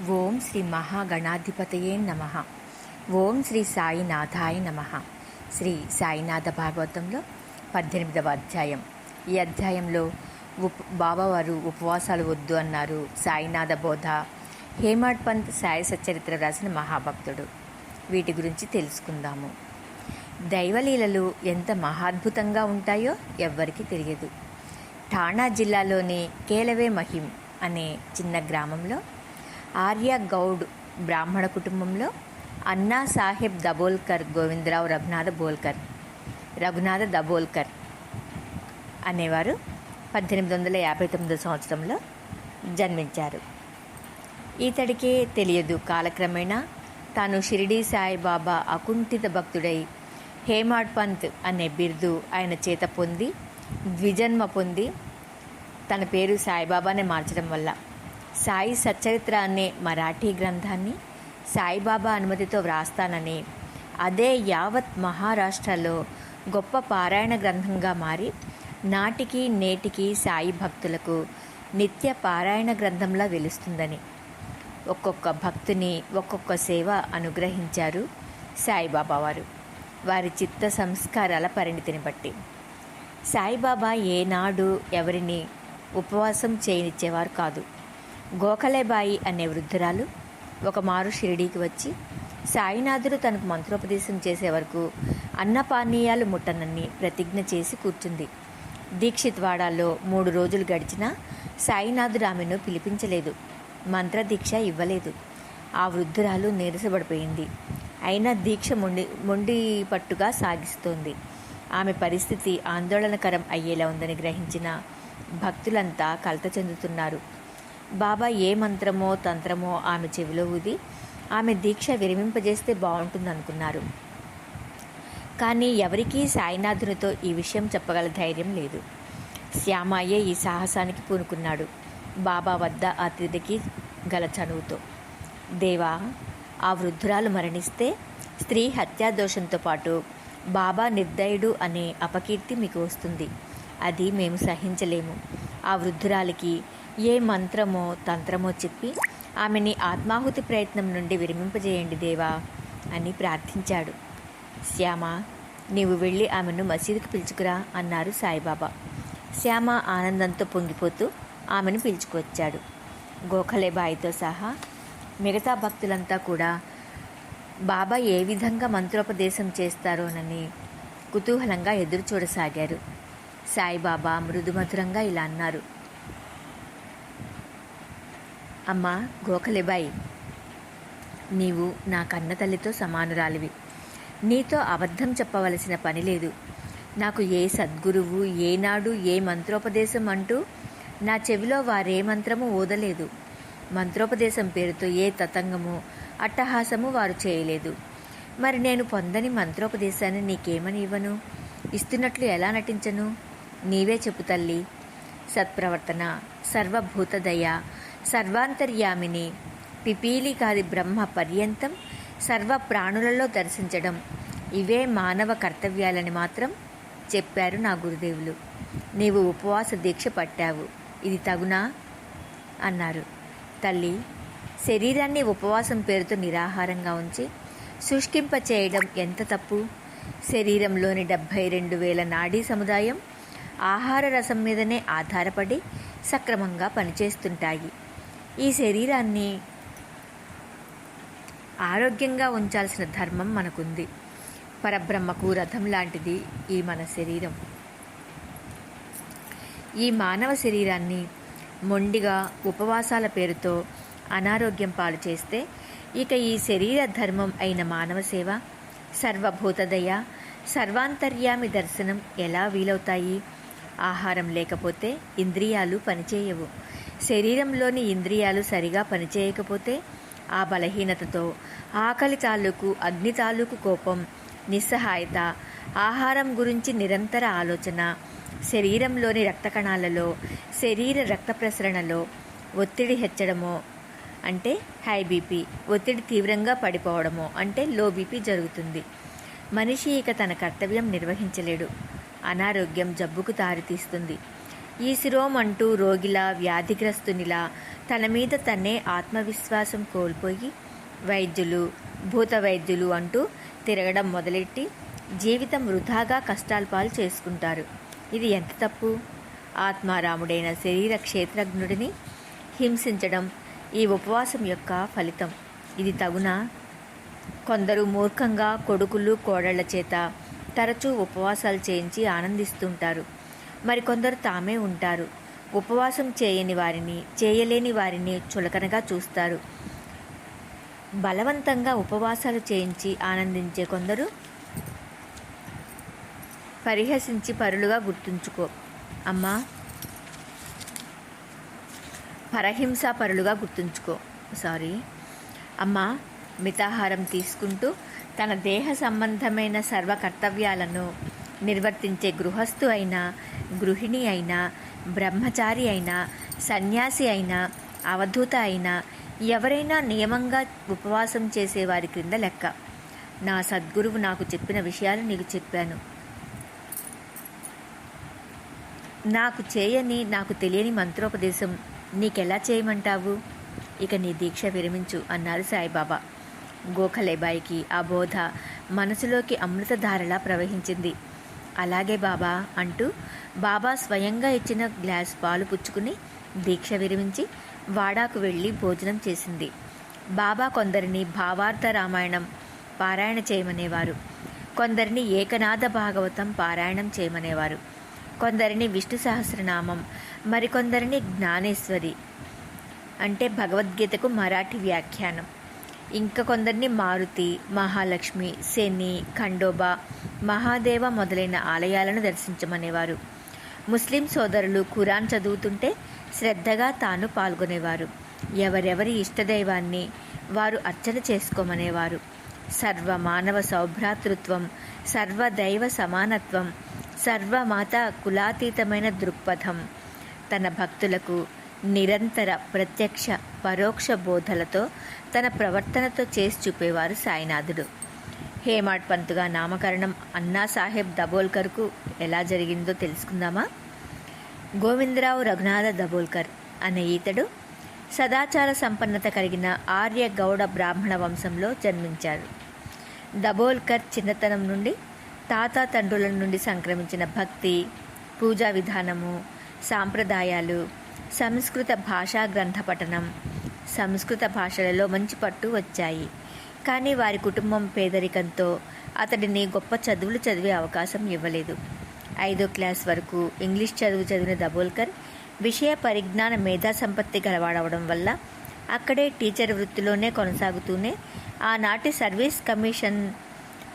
ఓం శ్రీ మహాగణాధిపతయే నమ. ఓం శ్రీ సాయినాథాయ నమ. శ్రీ సాయినాథ భాగవతంలో పద్దెనిమిదవ అధ్యాయం. ఈ అధ్యాయంలో ఉప్ బాబావారు ఉపవాసాలు వద్దు అన్నారు సాయినాథ బోధ హేమాడ్ పంత్ సాయి సచ్చరిత్ర రాసిన మహాభక్తుడు. వీటి గురించి తెలుసుకుందాము. దైవలీలలు ఎంత మహాద్భుతంగా ఉంటాయో ఎవ్వరికీ తెలియదు. ఠాణా జిల్లాలోని కేలవే మహిం అనే చిన్న గ్రామంలో ఆర్య గౌడ్ బ్రాహ్మణ కుటుంబంలో అన్నా సాహెబ్ దబోల్కర్ గోవిందరావు రఘునాథ బోల్కర్ రఘునాథ దబోల్కర్ అనేవారు పద్దెనిమిది వందల యాభై తొమ్మిదో సంవత్సరంలో జన్మించారు. ఇతడికే తెలియదు కాలక్రమేణా తాను షిరిడీ సాయిబాబా అకుంఠిత భక్తుడై హేమాడ్ పంత్ అనే బిరుదు ఆయన చేత పొంది ద్విజన్మ పొంది తన పేరు సాయిబాబానే మార్చడం వల్ల సాయి సచ్చరిత్ర అనే మరాఠీ గ్రంథాన్ని సాయిబాబా అనుమతితో వ్రాస్తానని. అదే యావత్ మహారాష్ట్రలో గొప్ప పారాయణ గ్రంథంగా మారి నాటికి నేటికి సాయి భక్తులకు నిత్య పారాయణ గ్రంథంలా వెలుస్తుందని. ఒక్కొక్క భక్తుని ఒక్కొక్క సేవ అనుగ్రహించారు సాయిబాబా వారు. వారి చిత్త సంస్కారాల పరిణితిని బట్టి. సాయిబాబా ఏనాడు ఎవరిని ఉపవాసం చేయనిచ్చేవారు కాదు. గోఖలేబాయి అనే వృద్ధురాలు ఒక మారు షిరిడీకి వచ్చి సాయినాథుడు తనకు మంత్రోపదేశం చేసే వరకు అన్నపానీయాలు ముట్టనని ప్రతిజ్ఞ చేసి కూర్చుంది. దీక్షిత్వాడాలో మూడు రోజులు గడిచినా సాయినాథుడు ఆమెను పిలిపించలేదు. మంత్రదీక్ష ఇవ్వలేదు. ఆ వృద్ధురాలు నీరసపడిపోయింది. అయినా దీక్ష మొండి మొండి పట్టుగా సాగిస్తోంది. ఆమె పరిస్థితి ఆందోళనకరం అయ్యేలా ఉందని గ్రహించిన భక్తులంతా కలత చెందుతున్నారు. బాబా ఏ మంత్రమో తంత్రమో ఆమె చెవిలో ఊది ఆమె దీక్ష విరమింపజేస్తే బాగుంటుందనుకున్నారు. కానీ ఎవరికీ సాయినాథునితో ఈ విషయం చెప్పగల ధైర్యం లేదు. శ్యామయ్య ఈ సాహసానికి పూనుకున్నాడు బాబా వద్ద అతిథికి గల చనువుతో. దేవా ఆ వృద్ధురాలు మరణిస్తే స్త్రీ హత్యాదోషంతో పాటు బాబా నిర్దయుడు అనే అపకీర్తి మీకు వస్తుంది. అది మేము సహించలేము. ఆ వృద్ధురాలికి ఏ మంత్రమో తంత్రమో చెప్పి ఆమెని ఆత్మాహుతి ప్రయత్నం నుండి విరమింపజేయండి దేవా అని ప్రార్థించాడు. శ్యామ నీవు వెళ్ళి ఆమెను మసీదుకు పిలుచుకురా అన్నారు సాయిబాబా. శ్యామ ఆనందంతో పొంగిపోతూ ఆమెను పిలుచుకొచ్చాడు గోఖలే బాయితో సహా మిగతా భక్తులంతా కూడా బాబా ఏ విధంగా మంత్రోపదేశం చేస్తారోనని కుతూహలంగా ఎదురు చూడసాగారు సాయిబాబా మృదుమధురంగా ఇలా అన్నారు. అమ్మా గోఖలేబాయి నీవు నా కన్న తల్లితో సమానురాలివి. నీతో అబద్ధం చెప్పవలసిన పని లేదు. నాకు ఏ సద్గురువు ఏనాడు ఏ మంత్రోపదేశం అంటూ నా చెవిలో వారే మంత్రము ఓదలేదు మంత్రోపదేశం పేరుతో ఏ తతంగము అట్టహాసము వారు చేయలేదు. మరి నేను పొందని మంత్రోపదేశాన్ని నీకేమని ఇవ్వను? ఇస్తున్నట్లు ఎలా నటించను? నీవే చెప్పు తల్లి. సత్ప్రవర్తన సర్వభూతదయ సర్వాంతర్యామిని. పిపీలికాది బ్రహ్మ పర్యంతం సర్వ ప్రాణులలో దర్శించడం. ఇవే మానవ కర్తవ్యాలని మాత్రం చెప్పారు నా గురుదేవులు. నీవు ఉపవాస దీక్ష పట్టావు. ఇది తగునా? అన్నారు. తల్లి శరీరాన్ని ఉపవాసం పేరుతో నిరాహారంగా ఉంచి శుష్కింప చేయడం ఎంత తప్పు? శరీరంలోని డెబ్భై రెండు వేల నాడీ సముదాయం ఆహార రసం మీదనే ఆధారపడి సక్రమంగా పనిచేస్తుంటాయి. ఈ శరీరాన్ని ఆరోగ్యంగా ఉంచాల్సిన ధర్మం మనకుంది. పరబ్రహ్మకు రథం లాంటిది ఈ మన శరీరం. ఈ మానవ శరీరాన్ని మొండిగా ఉపవాసాల పేరుతో అనారోగ్యం పాలు చేస్తే ఇక ఈ శరీర ధర్మం అయిన మానవ సేవ సర్వభూతదయ సర్వాంతర్యామి దర్శనం ఎలా వీలవుతాయి? ఆహారం లేకపోతే ఇంద్రియాలు పనిచేయవు. శరీరంలోని ఇంద్రియాలు సరిగా పనిచేయకపోతే ఆ బలహీనతతో ఆకలి తాలూకు అగ్ని తాలూకు కోపం నిస్సహాయత ఆహారం గురించి నిరంతర ఆలోచన శరీరంలోని రక్త కణాలలో శరీర రక్త ప్రసరణలో ఒత్తిడి హెచ్చడమో అంటే హై బీపీ ఒత్తిడి తీవ్రంగా పడిపోవడమో అంటే లో బీపీ జరుగుతుంది. మనిషి ఇక తన కర్తవ్యం నిర్వహించలేడు. అనారోగ్యం జబ్బుకు దారితీస్తుంది. ఈ అంటూ రోగిలా వ్యాధిగ్రస్తునిలా తన మీద తన్నే ఆత్మవిశ్వాసం కోల్పోయి వైద్యులు భూత వైద్యులు అంటూ తిరగడం మొదలెట్టి జీవితం వృధాగా కష్టాల పాలు చేసుకుంటారు. ఇది ఎంత తప్పు? ఆత్మారాముడైన శరీర క్షేత్రజ్ఞుడిని హింసించడం ఈ ఉపవాసం యొక్క ఫలితం. ఇది తగునా? కొందరు మూర్ఖంగా కొడుకులు కోడళ్ళ చేత తరచూ ఉపవాసాలు చేయించి ఆనందిస్తుంటారు. మరికొందరు తామే ఉంటారు. ఉపవాసం చేయని వారిని చేయలేని వారిని చులకనగా చూస్తారు. బలవంతంగా ఉపవాసాలు చేయించి ఆనందించే కొందరు పరిహసించి పరులుగా గుర్తుంచుకో. అమ్మా పరహింసా పరులుగా గుర్తుంచుకో. సారీ. అమ్మా మితాహారం తీసుకుంటూ తన దేహ సంబంధమైన సర్వ కర్తవ్యాలను నిర్వర్తించే గృహస్థు అయినా గృహిణి అయినా బ్రహ్మచారి అయినా సన్యాసి అయినా అవధూత అయినా ఎవరైనా నియమంగా ఉపవాసం చేసే వారి క్రింద లెక్క. నా సద్గురువు నాకు చెప్పిన విషయాలు నీకు చెప్పాను. నాకు చేయని నాకు తెలియని మంత్రోపదేశం నీకెలా చేయమంటావు? ఇక నీ దీక్ష విరమించు అన్నారు సాయిబాబా. గోఖలేబాయికి ఆ బోధ మనసులోకి అమృతధారలా ప్రవహించింది. అలాగే బాబా అంటూ బాబా స్వయంగా ఇచ్చిన గ్లాస్ పాలు పుచ్చుకుని దీక్ష విరమించి వాడాకు వెళ్ళి భోజనం చేసింది. బాబా కొందరిని భావార్థ రామాయణం పారాయణ చేయమనేవారు. కొందరిని ఏకనాథ భాగవతం పారాయణం చేయమనేవారు. కొందరిని విష్ణు సహస్రనామం మరికొందరిని జ్ఞానేశ్వరి అంటే భగవద్గీతకు మరాఠీ వ్యాఖ్యానం. ఇంకా కొందరిని మారుతి మహాలక్ష్మి శని ఖండోబా మహాదేవ మొదలైన ఆలయాలను దర్శించమనేవారు. ముస్లిం సోదరులు ఖురాన్ చదువుతుంటే శ్రద్ధగా తాను పాల్గొనేవారు. ఎవరెవరి ఇష్టదైవాన్ని వారు అర్చన చేసుకోమనేవారు. సర్వ మానవ సౌభ్రాతృత్వం సర్వదైవ సమానత్వం సర్వమాత కులాతీతమైన దృక్పథం తన భక్తులకు నిరంతర ప్రత్యక్ష పరోక్ష బోధలతో తన ప్రవర్తనతో చేసి చూపేవారు సాయినాథుడు. హేమాడ్ పంతుగా నామకరణం అన్నా సాహెబ్ దబోల్కర్కు ఎలా జరిగిందో తెలుసుకుందామా? గోవిందరావు రఘునాథ దబోల్కర్ అనే ఈతడు సదాచార సంపన్నత కలిగిన ఆర్య గౌడ బ్రాహ్మణ వంశంలో జన్మించారు దబోల్కర్ చిన్నతనం నుండి తాత తండ్రుల నుండి సంక్రమించిన భక్తి పూజా విధానము సాంప్రదాయాలు సంస్కృత భాషా గ్రంథ పఠనం. సంస్కృత భాషలలో మంచి పట్టు వచ్చాయి. కానీ వారి కుటుంబం పేదరికంతో అతడిని గొప్ప చదువులు చదివే అవకాశం ఇవ్వలేదు. ఐదో క్లాస్ వరకు ఇంగ్లీష్ చదువు చదివిన దబోల్కర్ విషయ పరిజ్ఞాన మేధా సంపత్తి గలవాడవడం వల్ల అక్కడే టీచర్ వృత్తిలోనే కొనసాగుతూనే ఆనాటి సర్వీస్ కమిషన్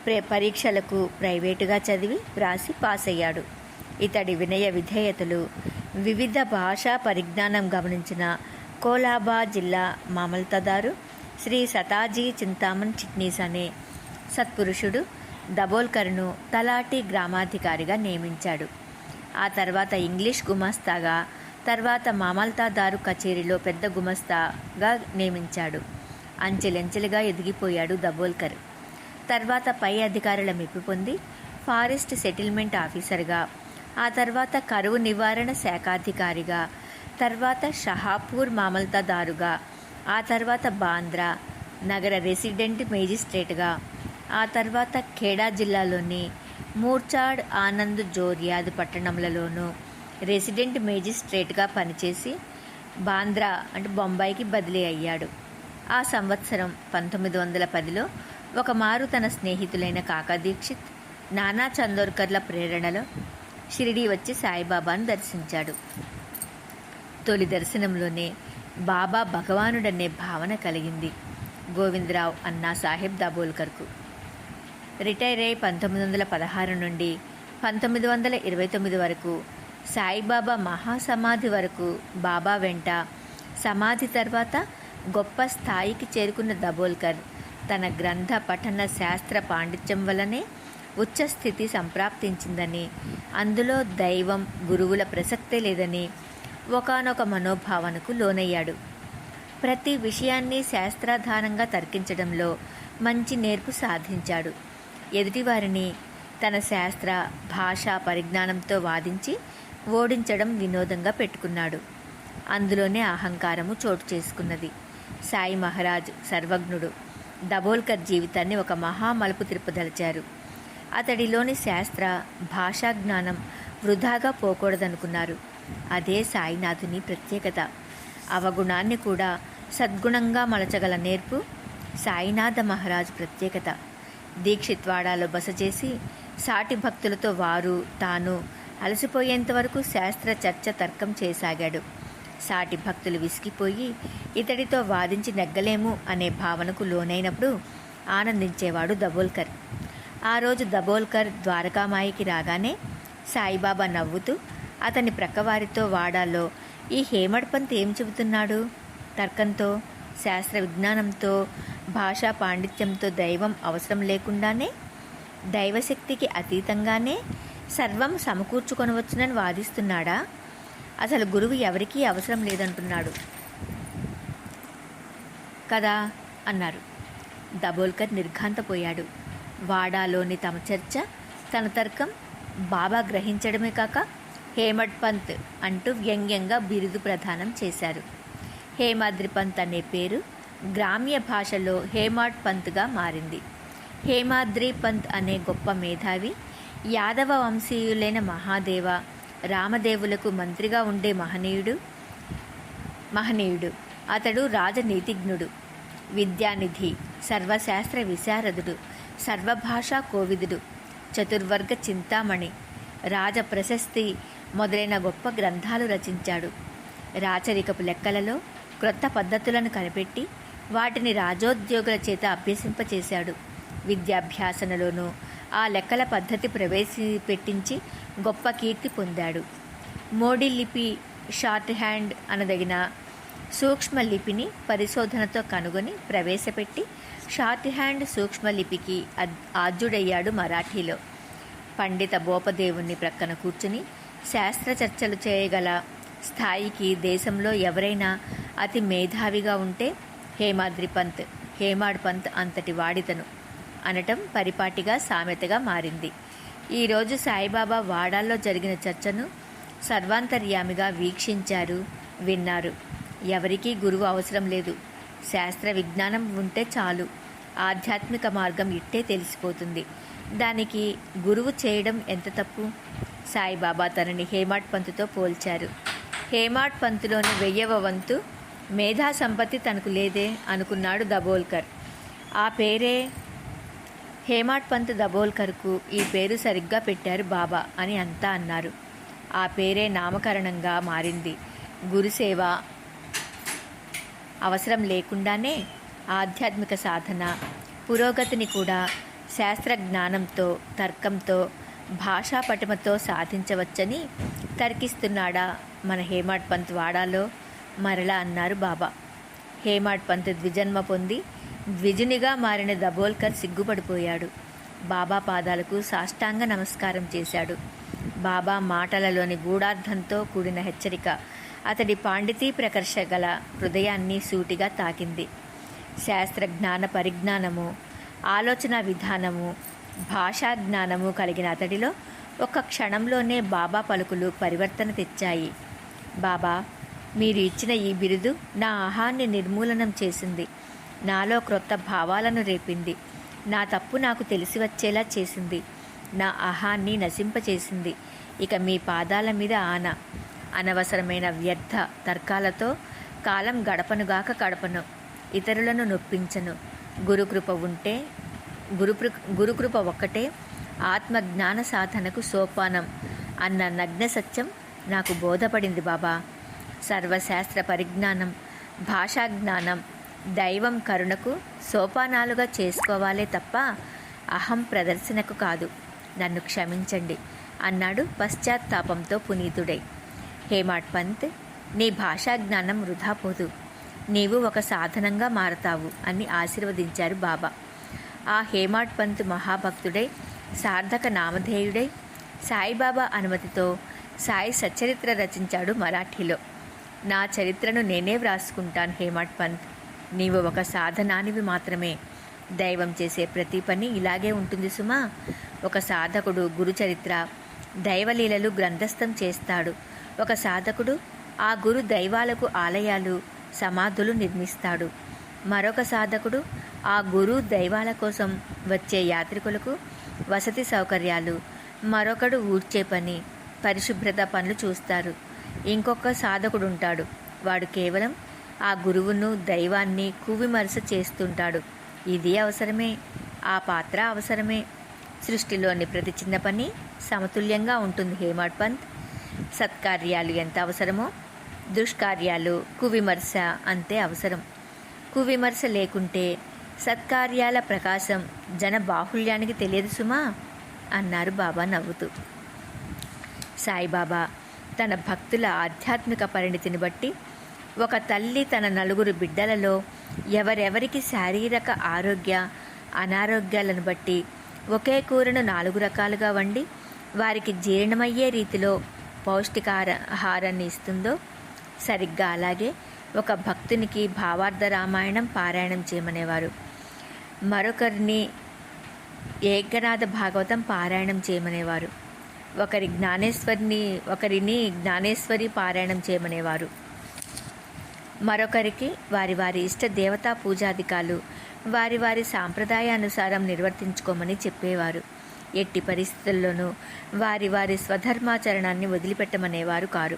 ప్రే పరీక్షలకు ప్రైవేటుగా చదివి వ్రాసి పాస్ అయ్యాడు ఇతడి వినయ విధేయతలు వివిధ భాషా పరిజ్ఞానం గమనించిన కోలాబా జిల్లా మామల్తదారు శ్రీ సతాజీ చింతామన్ చిట్నీస్ అనే సత్పురుషుడు దబోల్కర్ను తలాటి గ్రామాధికారిగా నియమించాడు. ఆ తర్వాత ఇంగ్లీష్ గుమస్తాగా తర్వాత మామల్తాదారు కచేరీలో పెద్ద గుమస్తాగా నియమించాడు. అంచెలెంచెలుగా ఎదిగిపోయాడు దబోల్కర్. తర్వాత పై అధికారుల మెప్పు పొంది ఫారెస్ట్ సెటిల్మెంట్ ఆఫీసర్గా ఆ తర్వాత కరువు నివారణ శాఖాధికారిగా తర్వాత షహాపూర్ మామల్తాదారుగా ఆ తర్వాత బాంద్రా నగర రెసిడెంట్ మేజిస్ట్రేట్గా ఆ తర్వాత ఖేడా జిల్లాలోని మూర్చాడ్ ఆనంద్ జోర్యాద్ పట్టణంలలోనూ రెసిడెంట్ మేజిస్ట్రేట్గా పనిచేసి బాంద్రా అంటే బొంబాయికి బదిలీ అయ్యాడు. ఆ సంవత్సరం పంతొమ్మిది వందల పదిలో ఒక మారు తన స్నేహితులైన కాకా దీక్షిత్ నానా చందోర్కర్ల ప్రేరణలో షిరిడి వచ్చి సాయిబాబాను దర్శించాడు. తొలి దర్శనంలోనే బాబా భగవానుడనే భావన కలిగింది గోవిందరావు అన్నా సాహెబ్ దాబోల్కర్కు. రిటైర్ అయి పంతొమ్మిది వందల పదహారు నుండి పంతొమ్మిది వందల ఇరవై తొమ్మిది వరకు సాయిబాబా మహాసమాధి వరకు బాబా వెంట సమాధి తర్వాత గొప్ప స్థాయికి చేరుకున్న దబోల్కర్ తన గ్రంథ పఠన శాస్త్ర పాండిత్యం వల్లనే ఉచ్చస్థితి సంప్రాప్తించిందని అందులో దైవం గురువుల ప్రసక్తే లేదని ఒకానొక మనోభావనకు లోనయ్యాడు. ప్రతి విషయాన్ని శాస్త్రాధారంగా తర్కించడంలో మంచి నేర్పు సాధించాడు. ఎదుటివారిని తన శాస్త్ర భాషా పరిజ్ఞానంతో వాదించి ఓడించడం వినోదంగా పెట్టుకున్నాడు. అందులోనే అహంకారము చోటు చేసుకున్నది. సాయి మహారాజ్ సర్వజ్ఞుడు. దబోల్కర్ జీవితాన్ని ఒక మహామలుపు తిరుపదలిచారు అతడిలోని శాస్త్ర భాషా జ్ఞానం వృధాగా పోకూడదనుకున్నారు. అదే సాయినాథుని ప్రత్యేకత. అవగుణాన్ని కూడా సద్గుణంగా మలచగల నేర్పు సాయినాథ మహారాజ్ ప్రత్యేకత. దీక్షిత్వాడాలో బస చేసి సాటి భక్తులతో వారు తాను అలసిపోయేంత వరకు శాస్త్ర చర్చ తర్కం చేసాగాడు సాటి భక్తులు విసిగిపోయి ఇతడితో వాదించి నెగ్గలేము అనే భావనకు లోనైనప్పుడు ఆనందించేవాడు దబోల్కర్. ఆ రోజు దబోల్కర్ ద్వారకామాయికి రాగానే సాయిబాబా నవ్వుతూ అతని ప్రక్కవారితో వాడాలో ఈ హేమడ్పంత్ ఏం చెబుతున్నాడు? తర్కంతో శాస్త్ర విజ్ఞానంతో భాషా పాండిత్యంతో దైవం అవసరం లేకుండానే దైవశక్తికి అతీతంగానే సర్వం సమకూర్చుకొనవచ్చునని వాదిస్తున్నాడా? అసలు గురువు ఎవరికీ అవసరం లేదంటున్నాడు. కదా అన్నారు. దబోల్కర్ నిర్ఘాంతపోయాడు. వాడాలోని తమ చర్చ తన తర్కం బాబా గ్రహించడమే కాక హేమడ్ పంత్ అంటూ వ్యంగ్యంగా బిరుదు ప్రదానం చేశారు. హేమాద్రి పంత్ అనే పేరు గ్రామ్య భాషలో హేమాడ్ పంత్గా మారింది. హేమాద్రి పంత్ అనే గొప్ప మేధావి యాదవ వంశీయులైన మహాదేవ రామదేవులకు మంత్రిగా ఉండే మహనీయుడు మహనీయుడు. అతడు రాజనీతిజ్ఞుడు విద్యానిధి సర్వశాస్త్ర విశారదుడు సర్వభాషా కోవిదుడు. చతుర్వర్గ చింతామణి. రాజ ప్రశస్తి మొదలైన గొప్ప గ్రంథాలు రచించాడు. రాచరికపు లెక్కలలో క్రొత్త పద్ధతులను కనిపెట్టి వాటిని రాజోద్యోగుల చేత అభ్యసింపచేశాడు. విద్యాభ్యాసనలోనూ ఆ లెక్కల పద్ధతి ప్రవేశపెట్టించి గొప్ప కీర్తి పొందాడు. మోడీ లిపి షార్ట్ హ్యాండ్ అనదగిన సూక్ష్మ లిపిని పరిశోధనతో కనుగొని ప్రవేశపెట్టి షార్ట్ హ్యాండ్ సూక్ష్మ లిపికి ఆద్యుడయ్యాడు మరాఠీలో. పండిత బోపదేవుణ్ణి ప్రక్కన కూర్చుని శాస్త్ర చర్చలు చేయగల స్థాయికి దేశంలో ఎవరైనా అతి మేధావిగా ఉంటే హేమాద్రి పంత్ హేమాడ్ పంత్ అంతటి వాడితను. అనటం పరిపాటిగా సామెతగా మారింది. ఈరోజు సాయిబాబా వాడాల్లో జరిగిన చర్చను సర్వాంతర్యామిగా వీక్షించారు విన్నారు. ఎవరికీ గురువు అవసరం లేదు. శాస్త్ర విజ్ఞానం ఉంటే చాలు. ఆధ్యాత్మిక మార్గం ఇట్టే తెలిసిపోతుంది. దానికి గురువు చేయడం ఎంత తప్పు? సాయిబాబా తనని హేమాట్ పంతుతో పోల్చారు. హేమాట్ పంతులోని వెయ్యవ వంతు మేధా సంపత్తి తనకు లేదే అనుకున్నాడు దబోల్కర్. ఆ పేరే హేమాట్ పంత్ దబోల్కర్కు ఈ పేరు సరిగ్గా పెట్టారు బాబా అని అంతా అన్నారు. ఆ పేరే నామకరణంగా మారింది. గురుసేవ అవసరం లేకుండానే ఆధ్యాత్మిక సాధన పురోగతిని కూడా శాస్త్ర జ్ఞానంతో తర్కంతో భాషా పటిమతో సాధించవచ్చని తర్కిస్తున్నాడా మన హేమాడ్ పంత్ వాడాలో? మరలా అన్నారు బాబా. హేమాడ్ పంత్ ద్విజన్మ పొంది ద్విజునిగా మారిన దబోల్కర్ సిగ్గుపడిపోయాడు. బాబా పాదాలకు సాష్టాంగ నమస్కారం చేశాడు. బాబా మాటలలోని గూఢార్థంతో కూడిన హెచ్చరిక అతడి పాండితీ ప్రకర్ష గల హృదయాన్ని సూటిగా తాకింది. శాస్త్ర జ్ఞాన పరిజ్ఞానము ఆలోచన విధానము భాషా జ్ఞానము కలిగిన అతడిలో ఒక క్షణంలోనే బాబా పలుకులు పరివర్తన తెచ్చాయి. బాబా మీరు ఇచ్చిన ఈ బిరుదు నా ఆహాన్ని నిర్మూలనం చేసింది. నాలో క్రొత్త భావాలను రేపింది. నా తప్పు నాకు తెలిసి వచ్చేలా చేసింది. నా అహాన్ని నశింపచేసింది. ఇక మీ పాదాల మీద ఆన. అనవసరమైన వ్యర్థ తర్కాలతో కాలం గడపనుగాక గడపను ఇతరులను నొప్పించను. గురుకృప ఉంటే గురుకృ గురుకృప ఒక్కటే ఆత్మజ్ఞాన సాధనకు సోపానం అన్న నగ్న సత్యం నాకు బోధపడింది బాబా. సర్వశాస్త్ర పరిజ్ఞానం భాషా జ్ఞానం దైవం కరుణకు సోపానాలుగా చేసుకోవాలే తప్ప అహం ప్రదర్శనకు కాదు. నన్ను క్షమించండి అన్నాడు పశ్చాత్తాపంతో పునీతుడై. హేమాడ్ పంత్ నీ భాషా జ్ఞానం వృధా పోదు. నీవు ఒక సాధనంగా మారతావు అని ఆశీర్వదించారు బాబా. ఆ హేమాడ్ పంత్ మహాభక్తుడై సార్థక నామధేయుడై సాయిబాబా అనుమతితో సాయి సచరిత్ర రచించాడు మరాఠీలో. నా చరిత్రను నేనే వ్రాసుకుంటాను హేమాడ్ పంత్. నీవు ఒక సాధనానివి మాత్రమే. దైవం చేసే ప్రతి పని ఇలాగే ఉంటుంది సుమా. ఒక సాధకుడు గురుచరిత్ర దైవలీలలు గ్రంథస్థం చేస్తాడు. ఒక సాధకుడు ఆ గురు దైవాలకు ఆలయాలు సమాధులు నిర్మిస్తాడు. మరొక సాధకుడు ఆ గురు దైవాల కోసం వచ్చే యాత్రికులకు వసతి సౌకర్యాలు మరొకడు ఊడ్చే పని పరిశుభ్రత పనులు చూస్తారు. ఇంకొక సాధకుడు ఉంటాడు వాడు కేవలం ఆ గురువును దైవాన్ని కువిమరుస చేస్తుంటాడు. ఇది అవసరమే ఆ పాత్ర అవసరమే. సృష్టిలోని ప్రతి చిన్న పని సమతుల్యంగా ఉంటుంది హేమాడ్ పంత్. సత్కార్యాలు ఎంత అవసరమో దుష్కార్యాలు కువిమర్శ అంతే అవసరం. కువిమర్శ లేకుంటే సత్కార్యాల ప్రకాశం జన బాహుళ్యానికి తెలియదు సుమా అన్నారు బాబా నవ్వుతూ. సాయిబాబా తన భక్తుల ఆధ్యాత్మిక పరిణితిని బట్టి ఒక తల్లి తన నలుగురు బిడ్డలలో ఎవరెవరికి శారీరక ఆరోగ్య అనారోగ్యాలను బట్టి ఒకే కూరను నాలుగు రకాలుగా వండి వారికి జీర్ణమయ్యే రీతిలో పౌష్టికార ఆహారాన్ని ఇస్తుందో సరిగ్గా అలాగే ఒక భక్తునికి భావార్థ రామాయణం పారాయణం చేయమనేవారు. మరొకరిని ఏకనాథ భాగవతం పారాయణం చేయమనేవారు. ఒకరి జ్ఞానేశ్వరిని ఒకరిని జ్ఞానేశ్వరి పారాయణం చేయమనేవారు. మరొకరికి వారి వారి ఇష్ట దేవతా పూజాధికాలు వారి వారి సాంప్రదాయానుసారం నిర్వర్తించుకోమని చెప్పేవారు. ఎట్టి పరిస్థితుల్లోనూ వారి వారి స్వధర్మాచరణాన్ని వదిలిపెట్టమనేవారు కారు.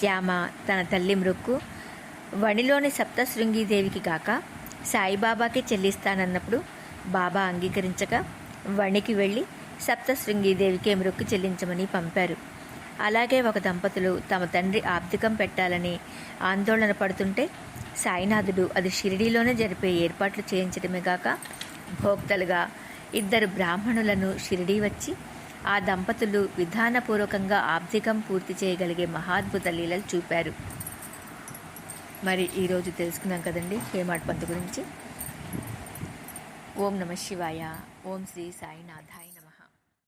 శ్యామ తన తల్లి మృక్కు వణిలోని సప్తశృంగీదేవికి గాక సాయిబాబాకి చెల్లిస్తానన్నప్పుడు బాబా అంగీకరించక వణికి వెళ్ళి సప్తశృంగీదేవికే మృక్కు చెల్లించమని పంపారు. అలాగే ఒక దంపతులు తమ తండ్రి ఆబ్దికం పెట్టాలని ఆందోళన పడుతుంటే సాయినాథుడు అది షిరిడీలోనే జరిపే ఏర్పాట్లు చేయించడమే గాక భోక్తలుగా ఇద్దరు బ్రాహ్మణులను షిరిడీ వచ్చి ఆ దంపతులు విధానపూర్వకంగా ఆబ్దికం పూర్తి చేయగలిగే మహాద్భుత లీలలు చూపారు. మరి ఈరోజు తెలుసుకున్నాం కదండి హేమాడ్ పంత్ గురించి. ఓం నమ శివాయ ఓం శ్రీ సాయినాథాయ.